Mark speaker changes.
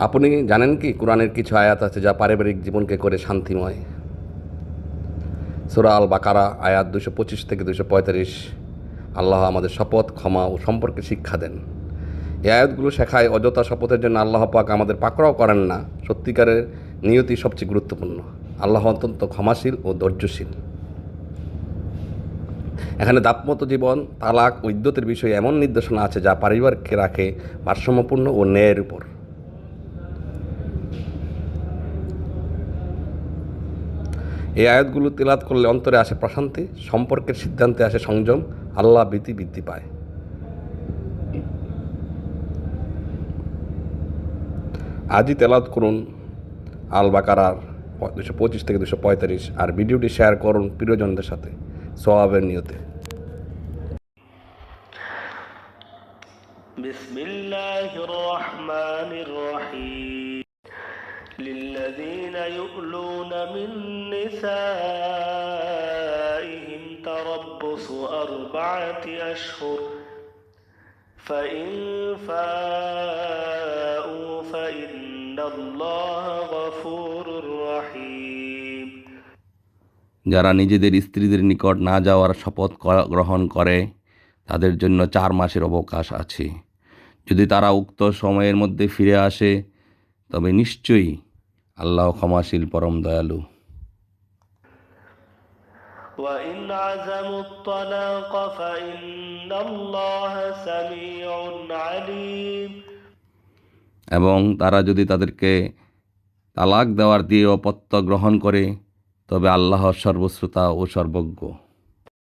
Speaker 1: আপনি জানেন কি কোরআনের কিছু আয়াত আছে যা পারিবারিক জীবনকে করে শান্তিময়? সুরা আল বাকারা আয়াত দুশো পঁচিশ থেকে দুশো পঁয়তাল্লিশ। আল্লাহ আমাদের শপথ, ক্ষমা ও সম্পর্কে শিক্ষা দেন। এই আয়াতগুলো শেখায় অযথা শপথের জন্য আল্লাহ পাক আমাদের পাকড়াও করেন না। সত্যিকারের নিয়তি সবচেয়ে গুরুত্বপূর্ণ। আল্লাহ অত্যন্ত ক্ষমাশীল ও ধৈর্যশীল। এখানে দাপমত জীবন, তালাক ও বিষয়ে এমন নির্দেশনা আছে যা পারিবারকে রাখে ভারসাম্যপূর্ণ ও ন্যায়ের উপর। এই আয়াতগুলো তেলাত করলে অন্তরে আসে প্রশান্তি, সম্পর্কের সিদ্ধান্তে আসে সংযম, আল্লাহ ভীতি বৃদ্ধি পায়। আজই তেলাত করুন আল বাকারার দুশো পঁচিশ থেকে দুশো পঁয়তাল্লিশ আর ভিডিওটি শেয়ার করুন প্রিয়জনদের সাথে সোয়াবের নিয়তে।
Speaker 2: বিসমিল্লাহির রহমানির রহিম। يؤلون من نسائهم تربص أربعة أشهر فإن فاءوا فإن الله غفور رحيم
Speaker 3: যারা নিজেদের স্ত্রীদের নিকট না যাওয়ার শপথ ক- গ্রহণ করে তাদের জন্য চার মাসের অবকাশ আছে যদি তারা উক্ত সময়ের মধ্যে ফিরে আসে তবে নিশ্চয়ই আল্লাহ ক্ষমাশীল পরম দয়ালু
Speaker 2: وإن عزموا الطلاق فإن الله سميع عليم
Speaker 3: এবং তারা যদি তাদেরকে তালাক দেওয়ার দিয়ে অপত্য গ্রহণ করে তবে আল্লাহ সর্বশ্রোতা ও সর্বজ্ঞ